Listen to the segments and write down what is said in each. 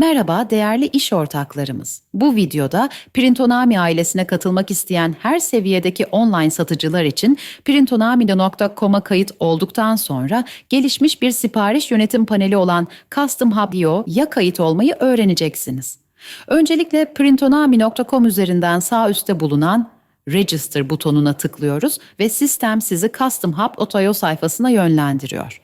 Merhaba değerli iş ortaklarımız. Bu videoda Printonami ailesine katılmak isteyen her seviyedeki online satıcılar için printonami.com'a kayıt olduktan sonra gelişmiş bir sipariş yönetim paneli olan Custom Hub.io kayıt olmayı öğreneceksiniz. Öncelikle printonami.com üzerinden sağ üstte bulunan Register butonuna tıklıyoruz ve sistem sizi Custom Hub Otoyo sayfasına yönlendiriyor.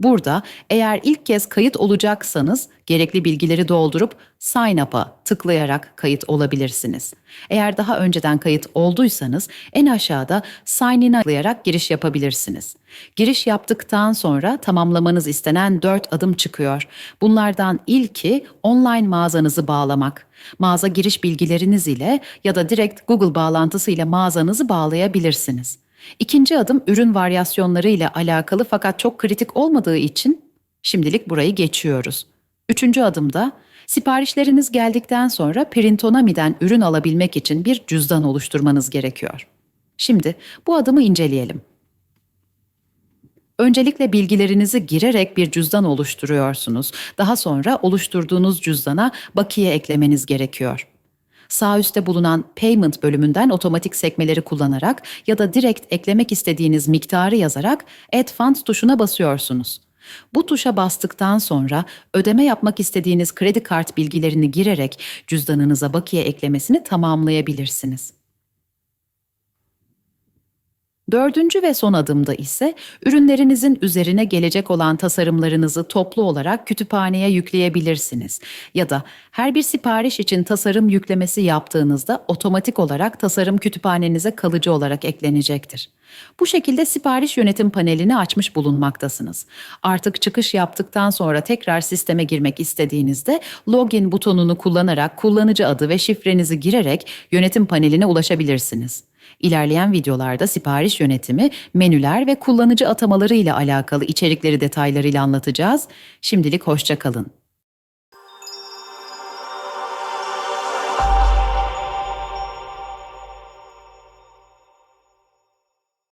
Burada eğer ilk kez kayıt olacaksanız gerekli bilgileri doldurup Sign Up'a tıklayarak kayıt olabilirsiniz. Eğer daha önceden kayıt olduysanız en aşağıda Sign In'a tıklayarak giriş yapabilirsiniz. Giriş yaptıktan sonra tamamlamanız istenen 4 adım çıkıyor. Bunlardan ilki online mağazanızı bağlamak. Mağaza giriş bilgileriniz ile ya da direkt Google bağlantısı ile mağazanızı bağlayabilirsiniz. İkinci adım ürün varyasyonları ile alakalı fakat çok kritik olmadığı için şimdilik burayı geçiyoruz. Üçüncü adımda siparişleriniz geldikten sonra Printonami'den ürün alabilmek için bir cüzdan oluşturmanız gerekiyor. Şimdi bu adımı inceleyelim. Öncelikle bilgilerinizi girerek bir cüzdan oluşturuyorsunuz. Daha sonra oluşturduğunuz cüzdana bakiye eklemeniz gerekiyor. Sağ üstte bulunan Payment bölümünden otomatik sekmeleri kullanarak ya da direkt eklemek istediğiniz miktarı yazarak Add Funds tuşuna basıyorsunuz. Bu tuşa bastıktan sonra ödeme yapmak istediğiniz kredi kart bilgilerini girerek cüzdanınıza bakiye eklemesini tamamlayabilirsiniz. Dördüncü ve son adımda ise ürünlerinizin üzerine gelecek olan tasarımlarınızı toplu olarak kütüphaneye yükleyebilirsiniz. Ya da her bir sipariş için tasarım yüklemesi yaptığınızda otomatik olarak tasarım kütüphanenize kalıcı olarak eklenecektir. Bu şekilde sipariş yönetim panelini açmış bulunmaktasınız. Artık çıkış yaptıktan sonra tekrar sisteme girmek istediğinizde login butonunu kullanarak kullanıcı adı ve şifrenizi girerek yönetim paneline ulaşabilirsiniz. İlerleyen videolarda sipariş yönetimi, menüler ve kullanıcı atamaları ile alakalı içerikleri detaylarıyla anlatacağız. Şimdilik hoşça kalın.